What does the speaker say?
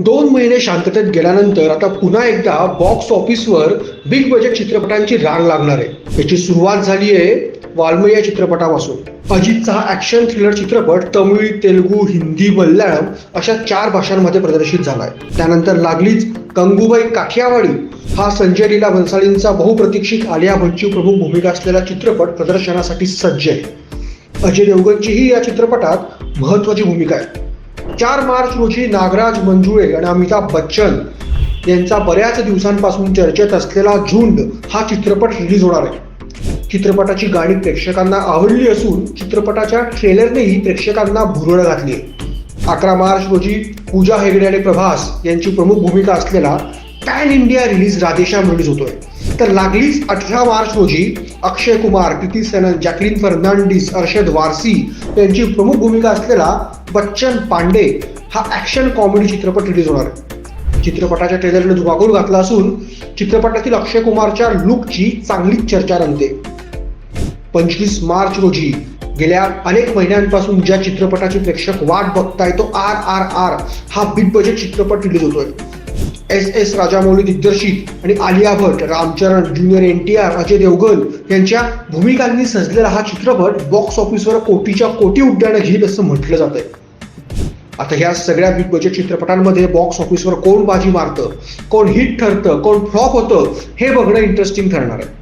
दोन महिने शांततेत गेल्यानंतर आता पुन्हा एकदा बॉक्स ऑफिसवर बिग बजेट चित्रपटांची रांग लागणार आहे. याची सुरुवात झाली आहे वाल्मय या चित्रपटापासून. अजितचा हा ऍक्शन थ्रिलर चित्रपट तमिळ तेलुगू हिंदी मल्याळम अशा चार भाषांमध्ये प्रदर्शित झालाय. त्यानंतर लागलीच गंगूबाई काठियावाडी. हा संजय लीला भन्साळींचा बहुप्रतीक्षित आलिया भट्टची प्रमुख भूमिका असलेला चित्रपट प्रदर्शनासाठी सज्ज आहे. अजय देवगनचीही या चित्रपटात महत्वाची भूमिका आहे. चार मार्च रोजी नागराज मंजुळे आणि अमिताभ बच्चन यांचा बऱ्याच दिवसांपासून चर्चेत असलेला झुंड हा चित्रपट रिलीज होणार आहे. चित्रपटाची गाणी प्रेक्षकांना आवडली असून चित्रपटाच्या ट्रेलरनेही प्रेक्षकांना भुरळ घातली आहे. अकरा मार्च रोजी पूजा हेगडे आणि प्रभास यांची प्रमुख भूमिका असलेला pan India release Radhe Shyam release होतोय. तर लागलीच अठरा मार्च रोजी अक्षय कुमार कृती सेनन जॅकलिन फर्नांडिस अर्षद वारसी यांची प्रमुख भूमिका असलेला बच्चन पांडे हा ॲक्शन कॉमेडी चित्रपट रिलीज होणार आहे. चित्रपटाच्या ट्रेलरने धुमाकूळ घातला असून चित्रपटातील अक्षय कुमारच्या लुकची चांगलीच चर्चा रंगते. पंचवीस मार्च रोजी गेल्या अनेक महिन्यांपासून ज्या चित्रपटाची प्रेक्षक वाट बघताय तो आर आर आर हा बिग बजेट चित्रपट रिलीज होतोय. एस एस राजामौली दिग्दर्शित आणि Alia Bhatt Ramcharan junior N T R Ajay Devgan यांच्या भूमिकांनी सजलेला हा चित्रपट बॉक्स ऑफिसवर कोटीच्या कोटी उड्डाणं घेईल असं म्हटलं जातंय. आता ह्या सगळ्या बिग बजेट चित्रपटांमध्ये बॉक्स ऑफिसवर कोण बाजी मारतं कोण हिट ठरतं कोण फ्लॉप होतं हे बघणं इंटरेस्टिंग ठरणार आहे.